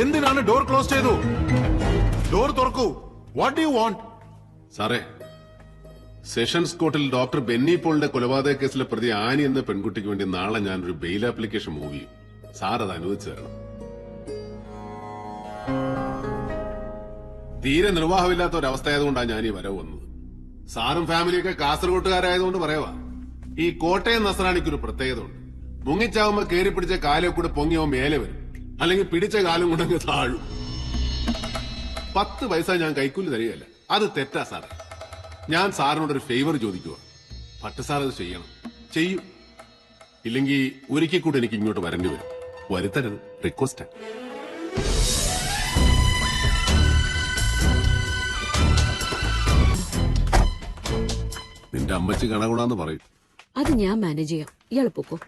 എന്തിനാണ് door close ചെയ്തു? Door തുറക്കൂ. വാട്ട് ഡു വാണ്ട് സാറേ സെഷൻസ് കോർട്ടിൽ ഡോക്ടർ ബെന്നി പോളിന്റെ കൊലപാതക കേസിലെ പ്രതി ആനി എന്ന പെൺകുട്ടിക്ക് വേണ്ടി നാളെ ഞാൻ ഒരു ബെയിൽ ആപ്ലിക്കേഷൻ മൂവ് ചെയ്യും. സാർ അത് അനുവദിച്ചു തരണം. തീരെ നിർവാഹമില്ലാത്ത ഒരവസ്ഥയായതുകൊണ്ടാണ് ഞാൻ ഈ വരവ് വന്നത്. സാറും ഫാമിലിയൊക്കെ കാസർഗോട്ടുകാരായതുകൊണ്ട് പറയവാ. ഈ കോട്ടയം നസറാണിക്കൊരു പ്രത്യേകത ഉണ്ട് മുങ്ങിച്ചാവുമ്പോ കയറി പിടിച്ച കാലൊക്കെ കൂടെ പൊങ്ങിയാവും മേലെ വരും. അല്ലെങ്കിൽ പിടിച്ച കാലം കൊണ്ടങ്ങ് താഴും. പത്ത് പൈസ ഞാൻ കൈക്കൂലി തരികയല്ല. അത് തെറ്റാ സാറേ. ഞാൻ സാറിനോട് ഒരു ഫേവർ ചോദിക്കുക ഭട്ട് സാർ അത് ചെയ്യണം. ചെയ്യും. ഇല്ലെങ്കിൽ ഒരിക്കൽ കൂടെ എനിക്ക് ഇങ്ങോട്ട് വരേണ്ടി വരും. വരുത്തരുത്. റിക്വസ്റ്റ് നിന്റെ അമ്മച്ചി കണകൂടാന്ന് പറയും. അത് ഞാൻ മാനേജ് ചെയ്യാം. ഇയാൾ പൊക്കോ?